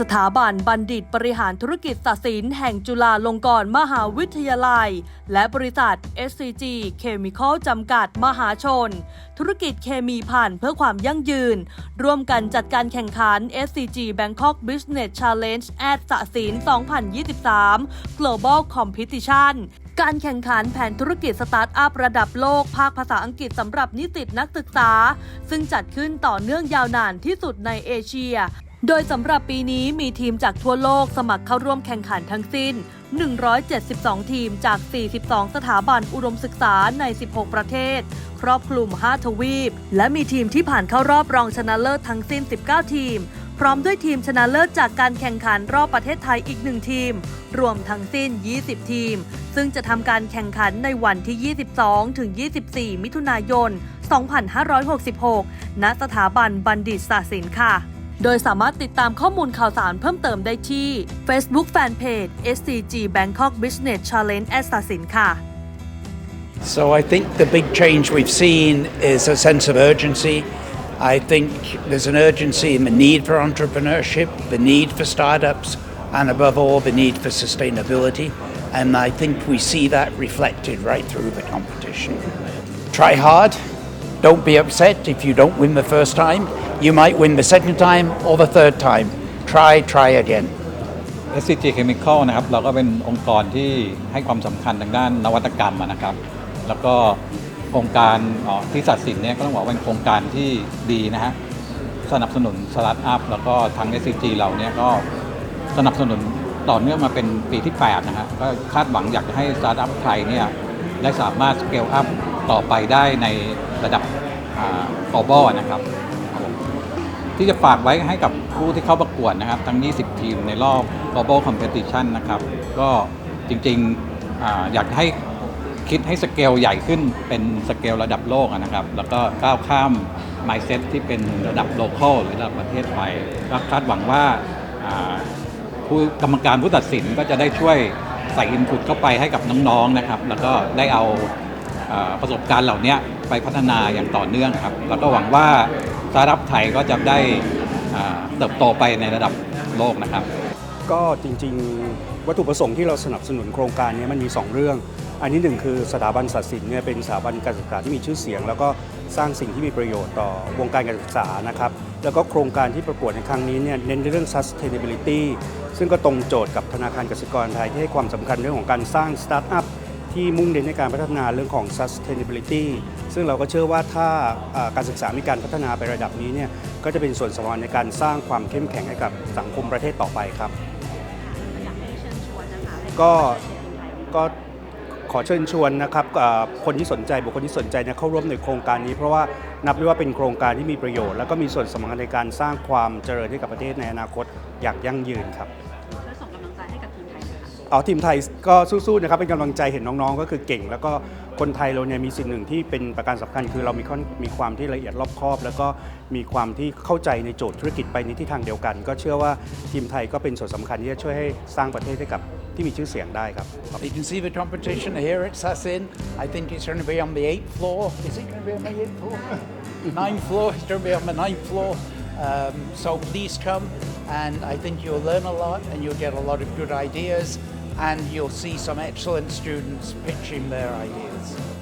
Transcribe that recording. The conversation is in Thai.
สถาบันบัณฑิตบริหารธุรกิจศาสินแห่งจุฬาลงกรณ์มหาวิทยาลัย และบริษัท SCG Chemical จำกัดมหาชน ธุรกิจเคมีผ่านเพื่อความยั่งยืน ร่วมกันจัดการแข่งขัน SCG Bangkok Business Challenge at สะสิน2023 Global Competition การแข่งขันแผนธุรกิจสตาร์ทอัพระดับโลกภาคภาษาอังกฤษสำหรับนิสิตนักศึกษา ซึ่งจัดขึ้นต่อเนื่องยาวนานที่สุดในเอเชีย โดยสำหรับปีนี้มีทีมจากทั่วโลกสมัครเข้าร่วมแข่งขันทั้งสิ้น 172 ทีมจาก 42 สถาบันอุดมศึกษาใน 16 ประเทศ ครอบคลุม 5 ทวีป และมีทีมที่ผ่านเข้ารอบรองชนะเลิศทั้งสิ้น 19 ทีม พร้อมด้วยทีมชนะเลิศจากการแข่งขันรอบประเทศไทยอีกหนึ่งทีม รวมทั้งสิ้น 20 ทีม ซึ่งจะทำการแข่งขันในวันที่ 22 ถึง 24 มิถุนายน 2566 ณ สถาบันบัณฑิตศาสินค่ะ โดยสามารถติดตามข้อมูลข่าวสารเพิ่มเติมได้ที่ Facebook Fanpage SCG Bangkok Business Challenge at ศาสินค่ะ So I think the big change we've seen is a sense of urgency. I think there's an urgency in the need for entrepreneurship, the need for startups, and above all, the need for sustainability. And I think we see that reflected right through the competition. Try hard. Don't be upset if you don't win the first time. You might win the second time or the third time. Try, try again. SCG Chemical นะครับเราก็เป็นองค์กรที่ให้ความสำคัญทางด้านนวัตกรรมนะครับ แล้วก็โครงการที่สัตว์สินเนี่ยก็ต้องบอกว่าเป็นโครงการที่ดีนะฮะสนับสนุนสตาร์ทอัพแล้วก็ทาง SCG เราเนี่ยก็สนับสนุนต่อเนื่องมาเป็นปีที่ 8 นะฮะก็คาดหวังอยากจะให้สตาร์ทอัพไทยเนี่ยได้สามารถสเกลอัพ ต่อไปได้ในระดับอ่า global นะครับ ที่จะฝากไว้ให้กับผู้ที่เข้าประกวดนะครับ ทั้ง 20 ทีมในรอบ global competition นะครับ ก็จริงๆออยากให้คิดให้สเกลใหญ่ขึ้นเป็นสเกลระดับโลกนะครับ แล้วก็ก้าวข้าม mindset ที่เป็นระดับ local หรือระดับประเทศไปก็คาดหวังว่าผู้กรรมการผู้ตัดสินก็จะได้ช่วยใส่ input เข้าไปให้กับน้องๆนะครับ แล้วก็ได้เอา ประสบการณ์เหล่านี้ไปพัฒนาอย่างต่อเนื่องครับแล้วก็หวังว่าสตาร์ทอัพไทยก็จะได้เติบโตไปในระดับโลกนะครับ ก็จริงๆ วัตถุประสงค์ที่เราสนับสนุนโครงการนี้มันมี 2 เรื่อง อันที่หนึ่งคือสถาบันศาสตร์ศิลป์เนี่ยเป็นสถาบันการศึกษาที่มีชื่อเสียง แล้วก็สร้างสิ่งที่มีประโยชน์ต่อวงการการศึกษานะครับ แล้วก็โครงการที่ประกวดในครั้งนี้เนี่ยเน้นในเรื่อง sustainability ซึ่งก็ตรงโจทย์กับธนาคารกสิกรไทยที่ให้ความสำคัญเรื่องของการสร้างสตาร์ทอัพ ที่มุ่งเน้นในการพัฒนาเรื่องของ sustainability ซึ่งเราก็เชื่อว่าถ้าอ่าการศึกษามีการพัฒนาไประดับนี้เนี่ยก็จะเป็นส่วนสำคัญในการสร้างความเข้มแข็งให้กับสังคมประเทศต่อไปครับ ก็ก็ขอเชิญชวนนะครับอ่าคนที่สนใจบุคคลที่สนใจเนี่ยเข้าร่วมในโครงการนี้ เพราะว่านับได้ว่าเป็นโครงการที่มีประโยชน์ แล้วก็มีส่วนสำคัญในการสร้างความเจริญให้กับประเทศในอนาคตอย่างยั่งยืนครับ ทยนะคะเอทีมไทยก็สู้ๆนะครับเป็นกำลังใจเห็นน้องๆ ก็คือเก่ง แล้วก็คนไทยเราเนี่ยมีสิ่งหนึ่งที่เป็นประการสำคัญ คือเรามีค่อนมีความที่ละเอียดรอบคอบ แล้วก็มีความที่เข้าใจในโจทย์ธุรกิจไปในทิศทางเดียวกัน ก็เชื่อว่าทีมไทยก็เป็นส่วนสำคัญที่จะช่วยให้สร้างประเทศให้กับที่มีชื่อเสียงได้ครับ You can see the competition here at Sassin. I think it's going to be on the eighth floor. Is it going to be on the eighth floor? ninth floor. It's going to be on the ninth floor. Um, so please come, and I think you'll learn a lot, and you'll get a lot of good ideas, and you'll see some excellent students pitching their ideas.